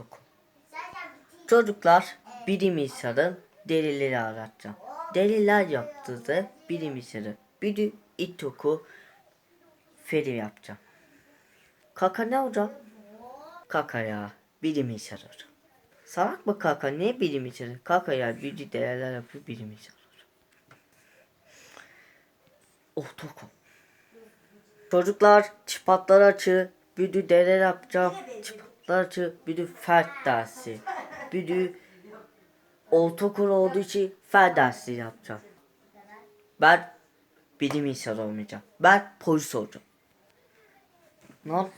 ilkokul. Çocuklar bilim insanın delileri aratacağım. Deliler yaptığı bilim insanı. Bir de ilkokul feri yapacağım. Kaka ne olacak? Kaka ya. Bilim insanı. Salak mı kaka? Ne bilim insanı? Kaka ya. Bir de deliler yapıyor bilim insanı olacak. Ortaokul. Çocuklar çıpatlar açı, büdü dere yapacağım. Çıpatlar açı, büdü fert dersi. Büdü ortaokul olduğu için fen dersi yapacağım. Ben bilim insanı olmayacağım. Ben polis olacağım. Lan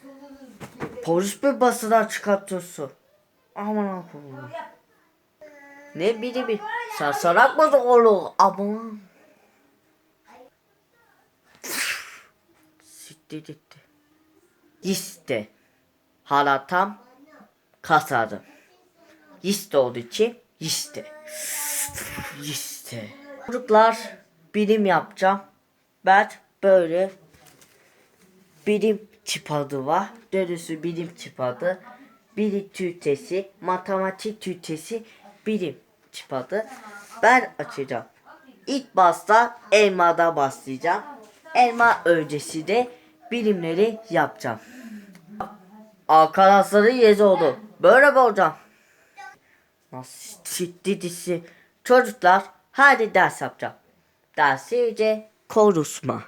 polis mi basına çıkartıyorsun? Aman Allah'ım. Ne bileyim sen salak mısın oğlum? Aman. Siktir gitti. İşte. Hala tam kasadım. İşte olduğu için işte. İşte. Çocuklar bilim yapacağım. Ben böyle bilim çıpadı var. Dönüsü bilim çıpadı. Bilim tütesi, matematik tütesi, bilim çıpadı. Ben açacağım. İlk başta elmada başlayacağım. Elma öncesi de bilimleri yapacağım. Arkadaşları yezi oldu. Böyle mi hocam? Nasıl ciddi disi. Çocuklar hadi ders yapacağım. Dersi iyice konuşma.